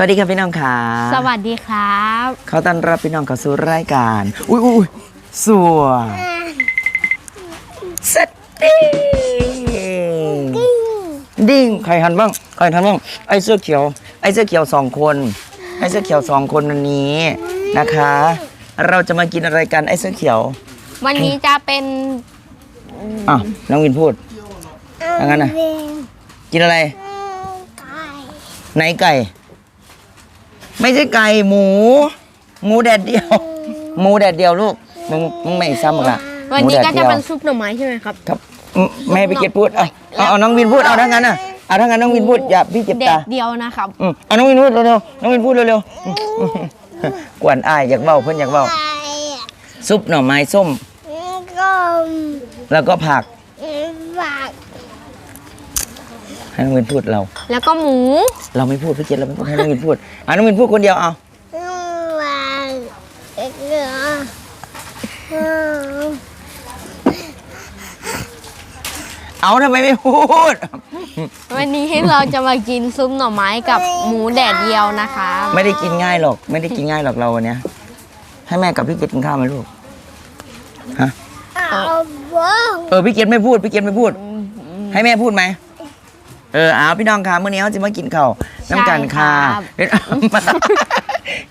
สวัสดีครับพี่น้องขาสวัสดีครับเขาต้อนรับพี่น้องเข้าสู่รายการ อุ้ยอุ้ยสัวสติ้งดิ้งใครหันบ้างใครหันบ้างไอ้เสื้อเขียว ไอ้เสื้อเขียวสองคนไอ้เสื้อเขียวสองคนวันนี้นะคะ เราจะมากินอะไรกันไอ้เสื้อเขียว วันนี้จะเป็นอะน้องวินพูดถ้างั้นนะกินอะไรไหนไก่ ไม่ใช่ไก่หมู หมูแดดเดียว หมูแดดเดียวลูกมึงมึงไม่ซ้ำหรอกละวันนี้หมูแดก็ดจะดียวเป็นซุปหน่อไม้ใช่ไหมครับ ครับอืมแม่ไปเก็บพูดเอาเอาเอาน้องวินพูดเอาถ้างั้นน่ะเอาถ้างั้นน้องวินพูดอย่าพี่เจ็บแดตาดเดียวนะครับอืมเอาน้องวินพูดเร็วๆน้องวินพูดเร็วๆอืมอืมกวนอายอยากเบ้าเพื่อนอยากเบ้าซุปหน่อไม้ส้มก็แล้วก็ผักฝาก ให้น้องวินพูดเรา แล้วก็หมู เราไม่พูดพี่เจ็ดเราไม่พูดให้น้องวินพูดอะน้องวินพูดคนเดียวเอาวางเอกเหรอเอาทำไมไม่พูด วันนี้เราจะมากินซุปหน่อไม้กับหมูแดดเดียวนะคะ ไม่ได้กินง่ายหรอก ไม่ได้กินง่ายหรอกเราวันเนี้ยให้แม่กับพี่เกดกินข้าวไหมลูกฮะเอาบ้องเออพี่เกดไม่พูดพี่เกดไม่พูด ให้แม่พูดไหม เออเอาพี่น้องค่ะเมื่อนี้เขาจะมากินข้าวน้ำกันค่ะใช่ครับ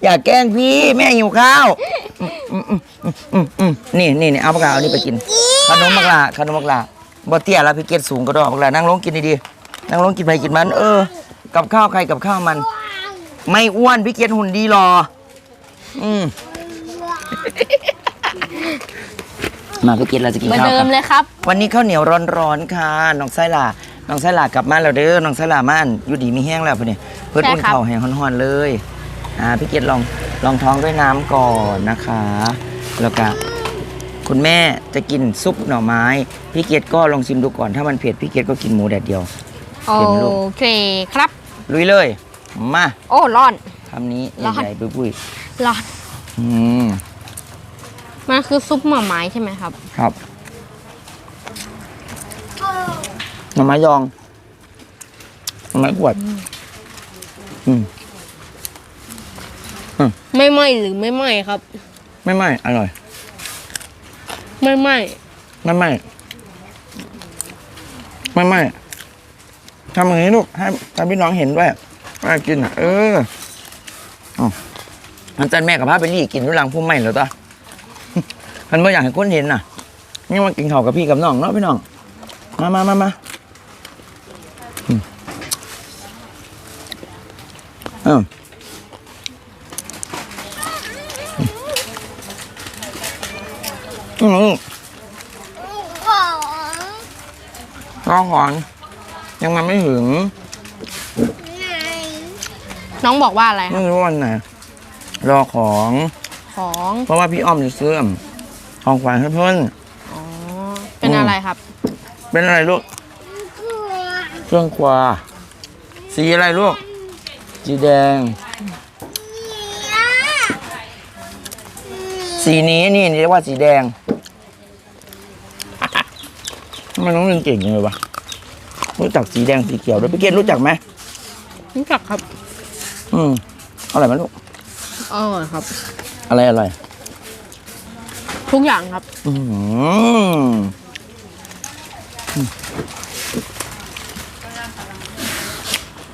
อย่าแกล้งพี่แม่หิวข้าวอืมอืมอืมอืมอืมนี่นี่นี่เอาปากกาเอานี่ไปกิน ขนมบักลาขนมบักลาบ่เตี้ยแล้วพี่เกดสูงก็ดอกบักลานั่งลงกินดีๆนั่งลงกินไปกินมัน เออ กับข้าวใครกับข้าวมัน ไม่อ้วนพี่เกดหุ่นดีรอ อืมมาพี่เกดเราจะกินเหมือนข้าวเดิกัมนเลยครับ วันนี้ข้าวเหนียวร้อนๆค่ะน้องไส้หล่า น้องไส้หล่ากลับมาแล้วเด้อน้องไส้หล่าม่านอยู่ดีมีแห้งแล้วเพื่อนนี่เพื่อนใช่อุ่นครับเข่าวแห้งฮ้อนๆเลยอ่าพี่เกดลองลองท้องด้วยน้ำก่อนนะคะ แล้วก็คุณแม่จะกินซุปหน่อไม้ พี่เกดก็ลองชิมดูก่อนถ้ามันเผ็ดพี่เกดก็กินหมูแดดเดียวโอเห็นไหมลูกเคครับลุยเลยมาโอ้ร้อนคำนี้ร้อนใหญ่ๆปุ้ยร้อนๆอืมมันคือซุปหน่อไม้ใช่ไหมครับ ครับ หน่อไม้ยองหน่อไม้ขวด อืม ไม่ไหม้หรือไม่ไหม้ครับ ไม่ไม่อร่อย ไม่ไหม้ไม่ไม่ไม่ไม่ทำอย่างนี้ลูกให้ให้พี่น้องเห็นด้วยว่ากินอะ เอออ๋อมันจันแม่กับพาไปรีกินทุลังพุ่มไม่เหรอตา มันไม่อยากให้คนเห็นน่ะ นี่มากินข้าวกับพี่กับน้องเนาะพี่น้อง มามามามาอืม เอออืมของรอก่อนยังมันไม่ถึงไหนน้องบอกว่าอะไรคไม่รับรู้วันไหนรอของ ของ เพราะว่าพี่อ้อมจะซื้อของขวัญให้เพื่อนอ๋อ เป็นอะไรครับ เป็นอะไรลูกเครื่องครัวสีอะไรลูก สีแดง สีนี้นี่เรียกว่าสีแดงทำไมน้องเรียนเก่งจังเลยวะรู้จักสีแดงสีเขียวด้วยพี่เกดรู้จักไหมรู้จักครับอืมอร่อยไหมลูกอร่อยครับ อะไรอร่อยทุกอย่างครับ อืม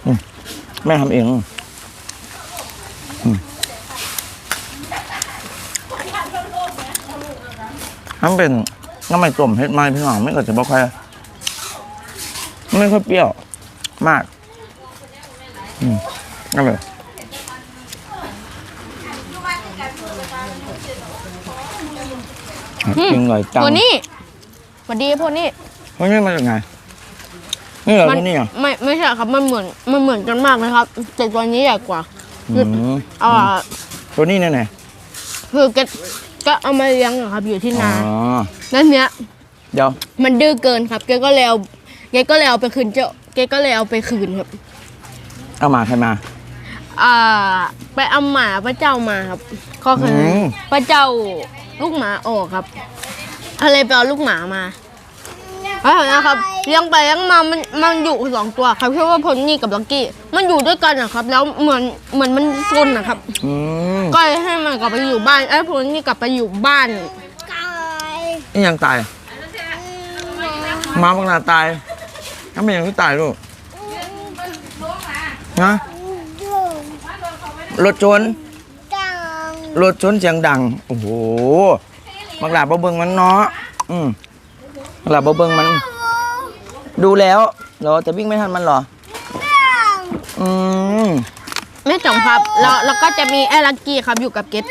อืม แม่ทำเองอืมทำเป็นน้ำมันต้มเฮ็ดไม้พี่น้องไม่ก็จะบอกใครไม่ค่อยเปรี้ยว มาก อืมอร่อยกินอร่อยจังตัวนี้สวัสดีพวกนี้เฮ้ยนี่มาจากไงนี่ เหรอมัที่นี่เหรอไม่ไม่ใช่ครับมันเหมือนมันเหมือนกันมากนะครับ แต่ตัวนี้ใหญ่กว่าอืมอ่าตัวนี้เนี่ยไหนคือแกก็เอามาเลี้ยงอะครับอยู่ที่อ๋นาอแล้วเนี้ยเดี๋ยวมันดื้อเกินครับแกก็เลยเอาแกก็เลยเอาไปคืนเจ้าแกก็เลยเอาไปคืนครับ เอามาใครมาอ่าไปเอาหมาพระเจ้ามาครับก็คืออมพระเจ้าลูกหมาออกครับอะไรไปเอาลูกหมามา แล้วนะครับเลี้ยงไปเลี้ยงมามันมันอยู่สองตัวครับชื่อว่าพลนี่กับลักกี้ มันอยู่ด้วยกันนะครับ แล้วเหมือนเหมือนมันซนนะครับ อืมก็เลยให้มันกลับไปอยู่บ้านไอ้ยพลนี่กลับไปอยู่บ้าน ไก่นี่ยังตายหมาบังลาตายถ้าไม่ยังที่ตายลูกนะดูรถชนจังรถชนเสียงดัง โอ้โหบังลาบ่เบิงมันเนาะอืม บังลาบ่เบิงมัน ดูแล้วเหรอแต่วิ่งไม่ทันมันเหรอ อืมแม่จ่องครับ แล้วแล้วก็จะมีไอ้ลักกี้ครับอยู่กับเกต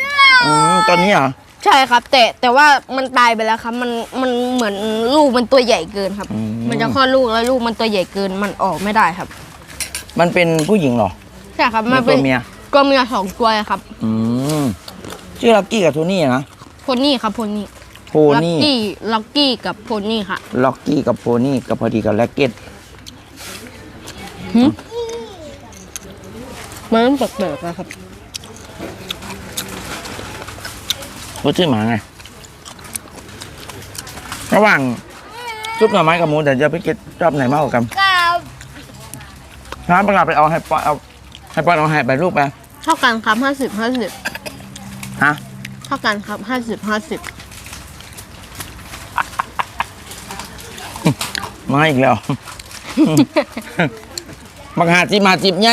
อืมตอนนี้เหรอใช่ครับ แต่แต่ว่ามันตายไปแล้วครับ มันมันเหมือนลูกมันตัวใหญ่เกินครับอืมมันจะคลอดลูกแล้วลูกมันตัวใหญ่เกินมันออกไม่ได้ครับ มันเป็นผู้หญิงเหรอ ใช่ครับหรืมัอนเป็นตัวเมีย ตัวเมียสองตัวครับ อืมชื่อลักกี้กับโทนี่นะโพนี่ครับโพนี่ โพลักนี่กี้ลักกี้กับโพนี่ค่ะ ล็อกกี้กับโพนี่กับพอดีกับแล็กเก็ตมันแปลกๆนะครับก็ชื่อหมาไง ระหว่างซุปหน่อไม้กับหมูแต่จะไปเก็ตชอบไหนมากกว่ากันกับร้านประกาศไปเอาให้ปอยเอาให้ปอยเอาให้ไปลูกไปเท่ากันครับห้าสิบห้าสิบฮะ เท่ากันครับห้าสิบห้าสิบ มาอีกแล้วบังหาจิบมาจิบไง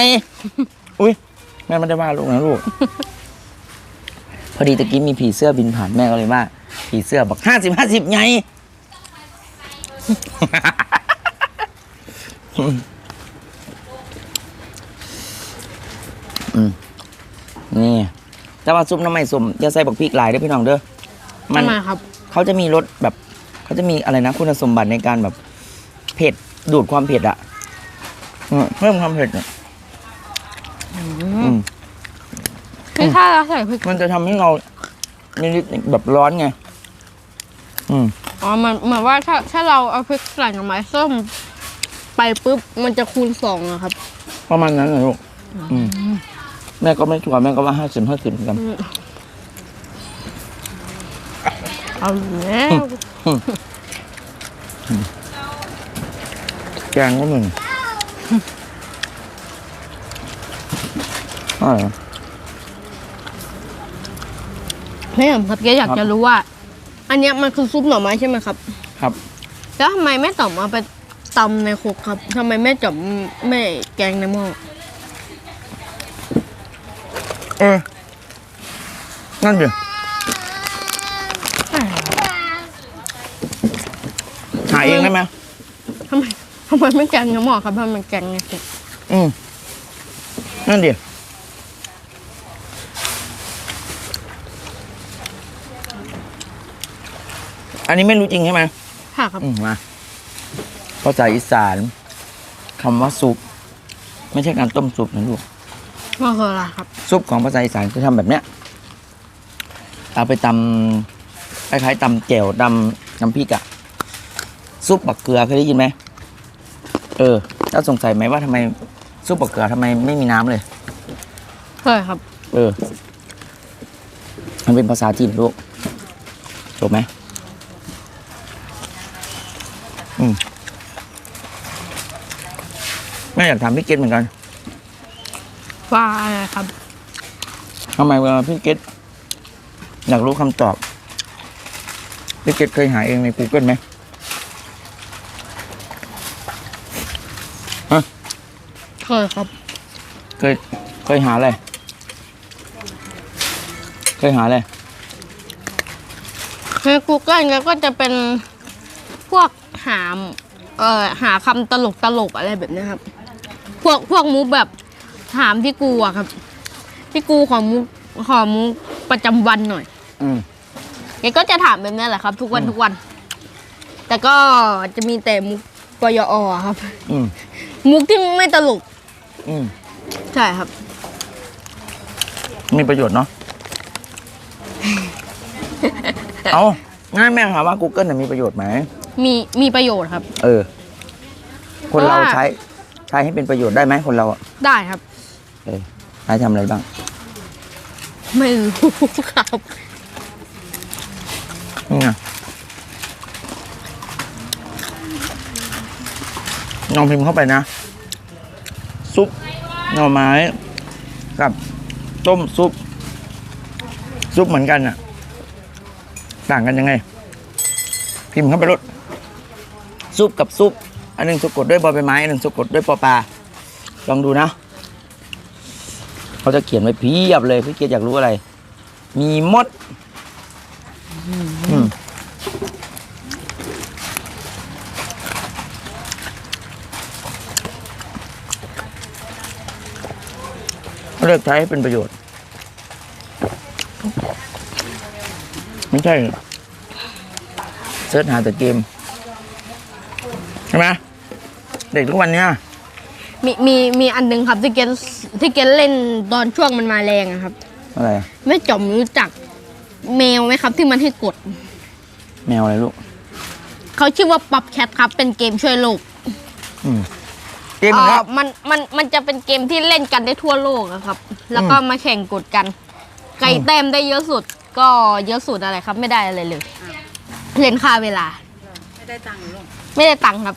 อุ้ยแม่ไม่ได้ว่าลูกนะลูก พอดีตะกี้มีผีเสื้อบินผ่านแม่ก็เลยว่า ผีเสื้อบอกห้าสิบห้าสิบไงอืมนี่แต่ว่าซุปน้ำไม่สมอย่าใส่บักพริกหลายเด้อพี่น้องเด้อ มันทำไมครับ เขาจะมีรสแบบ เขาจะมีอะไรนะคุณสมบัติในการแบบ เผ็ด ดูดความเผ็ดอะอืมเพิ่มความเผ็ดอะอืมคือถ้าเราใส่พริกมันจะทำให้เรามีนิดแบบร้อนไงอืมอ๋อมันเหมือนว่าถ้าถ้าเราเอาพริกใส่กับไม้ส้ม ไปปุ๊บมันจะคูณสองอะครับ ประมาณนั้นนะลูกอืมแม่ก็ไม่ชัวร์แม่ก็ว่าห้าสิบห้าสิบเหมือนกันเอาแล้ว แกงก็หนึ่งอะไรนะแม่ผมครับแกอยากครับจะรู้ว่า อันเนี้ยมันคือซุปหน่อไม้ใช่ไหมครับ ครับ แล้วทำไมแม่ต่อมเอาไปตำในโครกครับทำไมแม่จ่อมไม่แกงในหม้อเออนั่นดิหาเองได้ไหมทำไม ทำไมไม่แกงในหม้อครับทำไมแกงในโครกอืมนั่นดิอันนี้ไม่รู้จริงใช่ไหมค่ะครับ อืมมาภาษาอีสานคำว่าซุป ไม่ใช่การต้มซุปนะลูกมาคืออะไรครับ ซุปของภาษาอีสานคือทำแบบเนี้ยเอาไปตำคล้ายๆตำแจ่วตำน้ำพริกอะซุปบักเกลือเคยได้ยินไหม เออแล้วสงสัยไหมว่าทำไมซุปบักเกลือทำไมไม่มีน้ำเลยใช่ครับ เออ มันเป็นภาษาจีนลูกจบไหมอืมแม่อยากถามพี่เกดเหมือนกันว่าอะไรครับ ทำไมเวลาพี่เกดอยากรู้คำตอบ พี่เกดเคยหาเองใน Google ไหม เคยครับ เคย เคยหาอะไร เคยหาอะไร ใน Google เนี่ยก็จะเป็นพวกหามเอ่อหาคำตลกตลกๆอะไรแบบนี้ครับ พวกพวกมุกแบบถามที่กูอะครับ ที่กูของมุกของมุกประจำวันหน่อย อืม แกก็จะถามแบบนี้แหละครับ ทุกวันอืม ทุกวัน แต่ก็จะมีแต่มุกปยออะครับ อืม มุกที่ไม่ตลก อืมใช่ครับ มีประโยชน์เนาะ เอาง่ายแม่ถามว่า Google น่ะมีประโยชน์ไหม มีมีประโยชน์ครับ เออ คนเราเพราะว่าใช้ ใช้ให้เป็นประโยชน์ได้ไหมคนเราอะได้ครับ เออใช้ทำอะไรบ้าง ไม่รู้ครับนี่ไงลองพิมพ์เข้าไปนะ ซุปหน่อไม้กับต้มซุป ซุปเหมือนกันอะต่างกันยังไง พิมพ์เข้าไปรถซุปกับซุป อันหนึ่งสะกดด้วยบอใบไม้ อันหนึ่งสะกดด้วยปอปลาลองดูนะ เขาจะเขียนไว้เพียบเลยพี่เกียรติอยากรู้อะไร มีมด อืม เลือกใช้ให้เป็นประโยชน์ ไม่ใช่เสิร์ชหาแต่เกม ใช่ไหมเด็กทุกวันเนี้ยมีมีมีอันหนึงครับที่เกนที่เกนเล่นตอนช่วงมันมาแรงอะครับ อะไรอะแม่จอมรู้จักแมวไหมครับ ที่มันให้กดแมวอะไรลูกเขาชื่อว่าป๊อปแคทครับ เป็นเกมช่วยโลก อืม เกมครับเอ่อมันมันมันจะเป็นเกมที่เล่นกันได้ทั่วโลกอะครับ แล้วก็มาแข่งกดกันไก่แต้มได้เยอะสุด ก็เยอะสุดอะไรครับ ไม่ได้อะไรเลยเล่นค่าเวลา ไม่ได้ตังค์หรอกไม่ได้ตังค์ครับ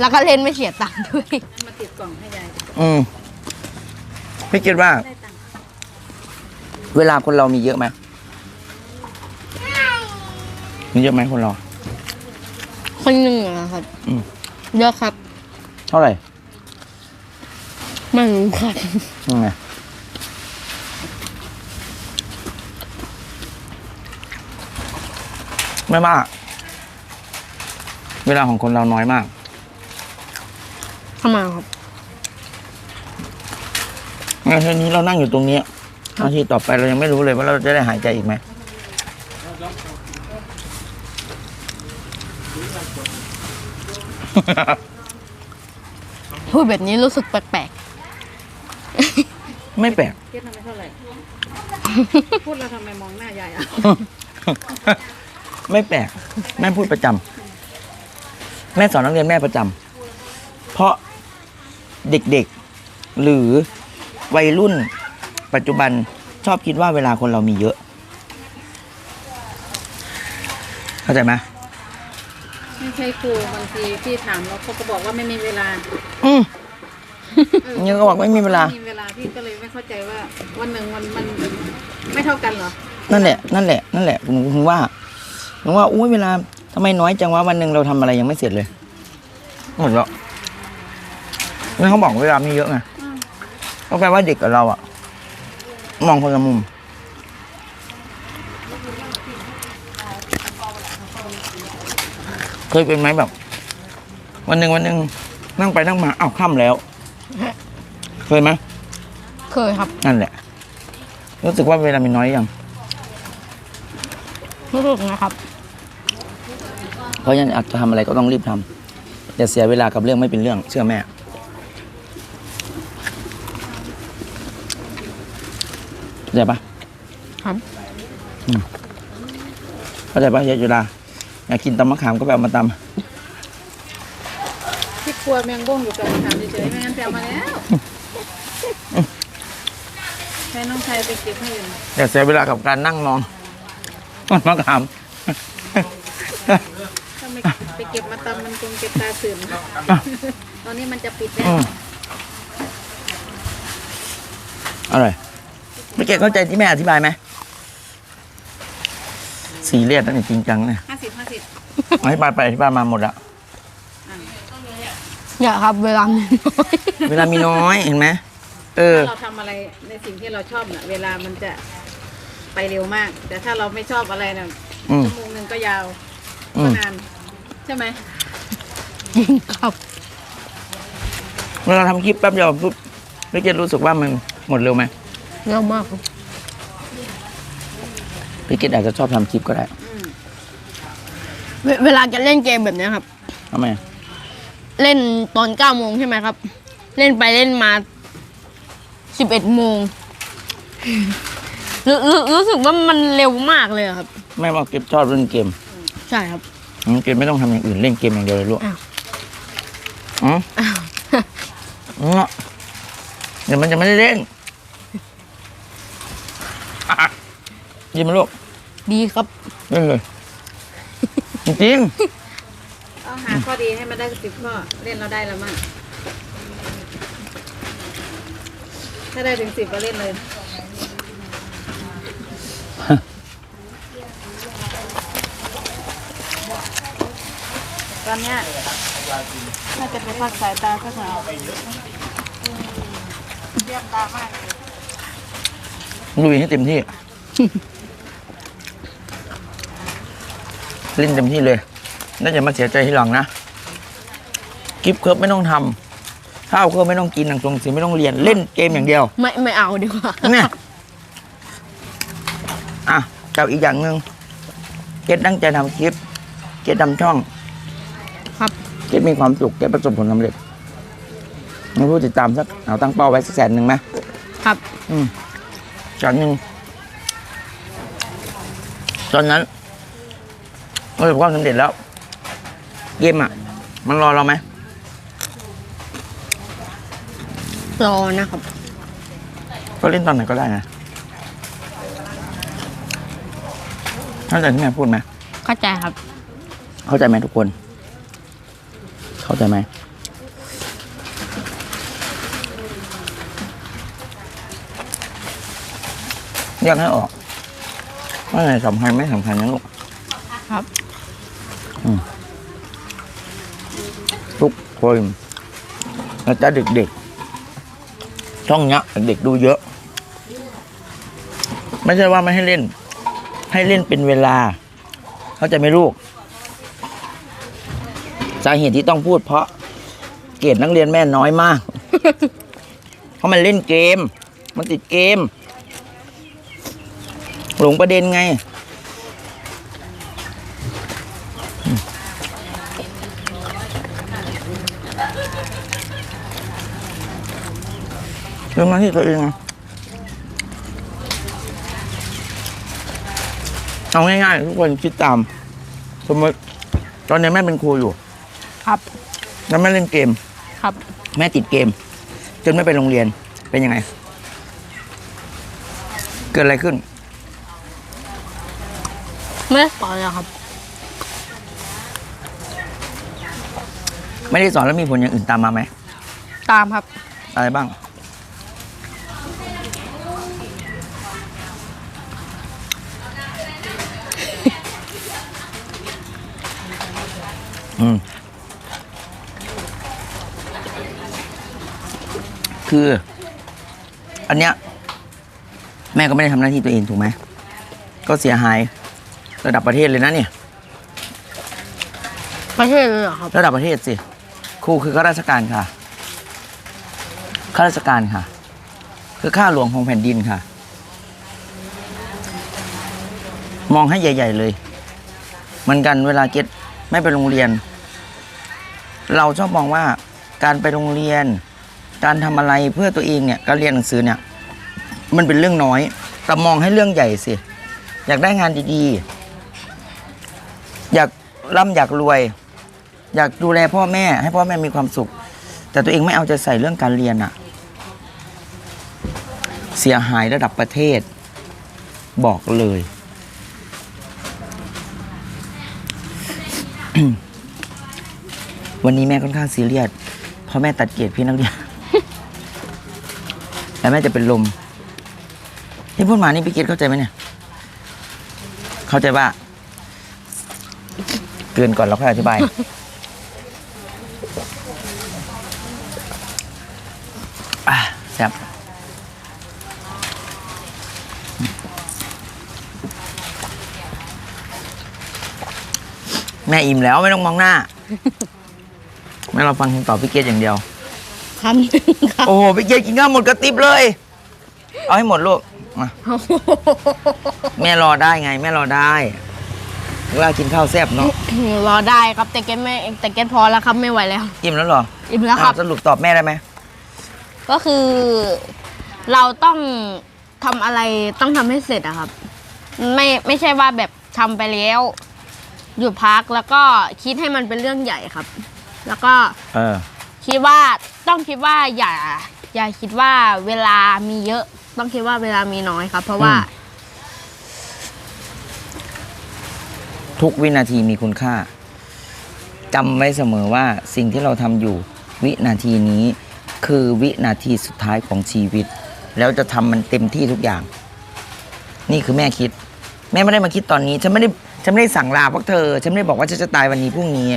แล้วก็เล่นไม่เสียตังค์ด้วยงั้นมาติดกล่องให้ยายอืมพี่คิดว่าได้ตังค์เวลาคนเรามีเยอะไหมมีเยอะไหมคนเรา คนหนึ่งอะครับอืมเยอะครับเท่าไหร่ไม่รู้ครับยังไงไม่มาก เวลาของคนเราน้อยมากทำไมครับนาทีนี้เรานั่งอยู่ตรงนี้นาทีต่อไปเรายังไม่รู้เลยว่าเราจะได้หายใจอีกไหม พูดแบบนี้รู้สึกแปลกไม่แปลกเทียบทำไมเท่าไหร่ พูดแล้วทำไมมองหน้ายายอะไม่แปลก แม่พูดประจำแม่สอนนักเรียนแม่ประจำเพราะเด็กๆ หรือวัยรุ่น ปัจจุบันชอบคิดว่าเวลาคนเรามีเยอะ เข้าใจไหม ไม่ใช่ครูบางทีพี่ถามแล้วเขาก็บอกว่าไม่มีเวลาอืม เออยังก็บอกไม่มีเวลา ไม่มีเวลาพี่ก็เลยไม่เข้าใจว่าวันหนึ่งวันมันไม่เท่ากันเหรอนั่นแหละ นั่นแหละ นั่นแหละผมถึงว่าผมว่าอุ้ยเวลาทำไมน้อยจังวะวันหนึ่งเราทำอะไรยังไม่เสร็จเลยหมดแล้วนี่เขาบอกเวลามีเยอะไงก็แปลว่าเด็กกับเราอะมองคนละมุม เคยเป็นไหมแบบ วันหนึ่งวันหนึ่งนั่งไปนั่งมาอ้าวค่ำแล้ว เคยไหมๆเคยครับ นั่นแหละ รู้สึกว่าเวลามีน้อยยังรู้สึกนะครับ เพราะฉะนั้นอยากจะทำอะไรก็ต้องรีบทำอย่าเสียเวลากับเรื่องไม่เป็นเรื่อง เชื่อแม่ เข้าใจปะครับ เข้าใจปะยายจุฬาอยากกินตำมะขามก็ไปเอามาตพี่ครัวแมงบ้งอยู่กับถามเฉยๆไม่งั้นแปลมาแล้วให้น้องชายไปเก็บให้อยู่ำอย่าเสียเวลากับการนั่งมองต้นมะขามถ้าไม่ไปเก็บมาตำมันคงเก็บตาสื่นตอนนี้มันจะปิดแล้วอืมอร่อยไม่เก่เข้าใจที่แม่อธิบายไหมสีเรียสนั่นจริงจังเนี่ยห้าสิบห้าสิบ อธิบายไปอธิบายมาหมดละอย่าครับเวลามีน้อย เวลามีน้อยเห็นไหมเออ ถ้าเราทำอะไรในสิ่งที่เราชอบน่ะเวลามันจะไปเร็วมาก แต่ถ้าเราไม่ชอบอะไรน่ะอืมชั่วโมงหนึ่งก็ยาวอืก็ม นานใช่ไหมจริงครับ เวลาทำคลิปแป๊บเดียวปุ๊บไม่เก็ตรู้สึกว่ามันหมดเร็วไหมเร็วมากครับพี่เกดอาจจะชอบทำคลิปก็ได้อืม เวเวลาจะเล่นเกมแบบเนี้ยครับ ทำไมเล่นตอนเก้าโมงใช่ไหมครับ เล่นไปเล่นมาสิบเอ็ดโมงรู้รู้รู้สึกว่ามันเร็วมากเลยอะครับแม่บอกเก็บชอบเล่นเกมใช่ครับอืมเกมไม่ต้องทำอย่างอื่นเล่นเกมอย่างเดียวเลยลูกอ้าวอ๋ออ๋อเดี๋ยวมันจะไม่ได้เล่นอะยินไหมลูกดีครับเล่นเลย จริงเอาต้องหาข้อดีให้มันได้สิบข้อเล่นเราได้แล้วมั่งถ้าได้ถึงสิบก็เล่นเลย ตอนเนี้ยน่าจะไปพักสายตาสักหน่อยเยี่ยมตามากเลยลุยให้เต็มที่ เล่นเต็มที่เลย น่าจะมาเสียใจทีหลังนะกิฟเคิร์ฟไม่ต้องทำข้าวเคิร์ฟไม่ต้องกินหนังตรงสีไม่ต้องเรียนเล่นเกมอย่างเดียว ไม่ไม่เอาดีกว่าเนี่ยอะเจ้าอีกอย่างหนึ่งเกดตั้งใจทำคลิป เกดทำช่อง ครับ เกดมีความสุขเกดประสบผลสำเร็จมีผู้ติดตามสักเอาตั้งเป้าไว้สักแสนหนึ่งไหมครับ อืมจากหนึ่งตอนนั้น ประสบความสำเร็จแล้วเกมอะ มันรอเราไหมรอนะครับ ก็เล่นตอนไหนก็ได้นะเข้าใจที่แม่พูดไหมเข้าใจครับ เข้าใจไหมทุกคน เข้าใจไหมแยกให้ออกว่าไหนสำคัญไม่สำคัญนะลูกครับ คนแล้วจะเด็กๆ ช่องเนี้ยเด็กๆดูเยอะ ไม่ใช่ว่าไม่ให้เล่น ให้เล่นเป็นเวลา เข้าใจไหมลูก สาเหตุที่ต้องพูดเพราะ เกรดนักเรียนแม่น้อยมาก เพราะมันเล่นเกม มันติดเกม หลงประเด็นไง เรื่อ งหน้าที่ตัวเองอะเอาง่ายๆทุกคนคิดตาม สมมติตอนนี้แม่เป็นครูอยู่ ครับ แล้วแม่เล่นเกม ครับ แม่ติดเกม จนไม่ไปโรงเรียนเป็นยังไง เกิดอะไรขึ้น ไม่ได้สอนเลยครับ ไม่ได้สอนแล้วมีผลอย่างอื่นตามมาไหม ตามครับ อะไรบ้าง อืมคือ อันเนี้ย แม่ก็ไม่ได้ทำหน้าที่ตัวเองถูกไหม ก็เสียหายระดับประเทศเลยนะเนี่ย ประเทศเลยเหรอครับ ระดับประเทศสิ ครูคือข้าราชการค่ะ ข้าราชการค่ะ คือข้าหลวงของแผ่นดินค่ะ มองให้ใหญ่ ๆ เลย เหมือนกันเวลาเก็ต ไม่ไปโรงเรียน เราชอบมองว่าการไปโรงเรียน การทำอะไรเพื่อตัวเองเนี่ยการเรียนหนังสือเนี่ย มันเป็นเรื่องน้อยแต่มองให้เรื่องใหญ่สิ อยากได้งานดีๆ อยากร่ำอยากรวย อยากดูแลพ่อแม่ ให้พ่อแม่มีความสุข แต่ตัวเองไม่เอาใจใส่เรื่องการเรียนอะเสียหายระดับประเทศ บอกเลย วันนี้แม่ค่อนข้างซีเรียสเพราะแม่ตัดเกรดพี่นักเรียน แล้วแม่จะเป็นลมที่พูดมานี่พี่เกดเข้าใจไหมเนี่ย เข้าใจว่าเกินก่อนแล้วค่อยอธิบาย อะแซ่บแม่อิ่มแล้วไม่ต้องมองหน้า แม่เราฟังคำตอบพี่เกดอย่างเดียว คำหนึ่งครับโอ้โหพี่เกดกินข้าวหมดกระติบเลย เอาให้หมดลูกมาแม่รอได้ไง แม่รอได้เวลากินข้าวแซ่บเนาะรอได้ครับแต่เก็ตไม่แต่เก็ตพอแล้วครับไม่ไหวแล้ว อิ่มแล้วเหรออิ่มแล้วครับอะสรุปตอบแม่ได้ไหมก็คือ เราต้องทำอะไรต้องทำให้เสร็จอะครับ ไม่ไม่ใช่ว่าแบบทำไปแล้ว หยุดพักแล้วก็คิดให้มันเป็นเรื่องใหญ่ครับ แล้วก็เออ คิดว่าต้องคิดว่าอย่า อย่าคิดว่าเวลามีเยอะ ต้องคิดว่าเวลามีน้อยครับ เพราะว่า อืมทุกวินาทีมีคุณค่าจำไว้เสมอว่าสิ่งที่เราทำอยู่ วินาทีนี้คือวินาทีสุดท้ายของชีวิต แล้วจะทำมันเต็มที่ทุกอย่าง นี่คือแม่คิด แม่ไม่ได้มาคิดตอนนี้ ฉันไม่ได้ฉันไม่ได้สั่งลาพวกเธอ ฉันไม่ได้บอกว่าฉันจะตายวันนี้พรุ่งนี้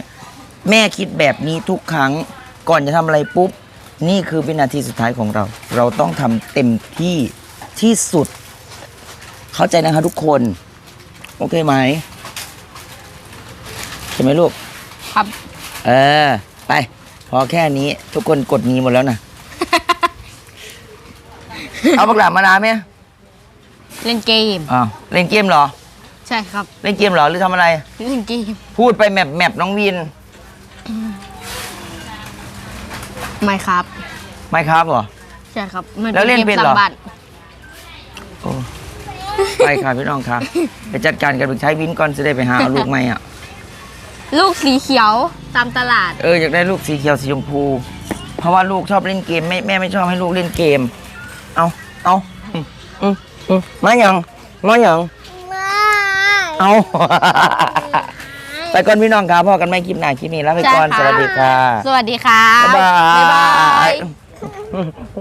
แม่คิดแบบนี้ทุกครั้งก่อนจะทำอะไรปุ๊บ นี่คือวินาทีสุดท้ายของเรา เราต้องทำเต็มที่ที่สุด เข้าใจนะคะทุกคน โอเคไหมใช่ไหมลูก ครับ เออ ไป พอแค่นี้ทุกคนกดหนี้หมดแล้วนะ เอาปากหลามาลาไหมเล่นเกม อ้าวเล่นเกมเหรอ ใช่ครับ เล่นเกมเหรอหรือทำอะไร เล่นเกม พูดไปแมปแมปน้องวิน ไม่ครับ ไม่ครับเหรอ ใช่ครับมันแล้วเล่นกมเป็นเหรอสามบาทโอ้ไปค่ะพี่น้องครับไปจัดการกันไปใช้วินก่อนจะได้ไปหาเอาลูกไหมอะ ลูกสีเขียวตามตลาด เอออยากได้ลูกสีเขียวสีชมพู เพราะว่าลูกชอบเล่นเกมแม่แม่ไม่ชอบให้ลูกเล่นเกม เอาเอาอืมอืมอืมมาอย่างมาอย่างไม่เอา ไปก่อนพี่น้องครับพอกันไม่คลิปหน้าคลิปนี้แล้วไปก่อนใช่สค่ะวัสดีค่ะ สวัสดีครับบ๊ายบายบ๊ายบาย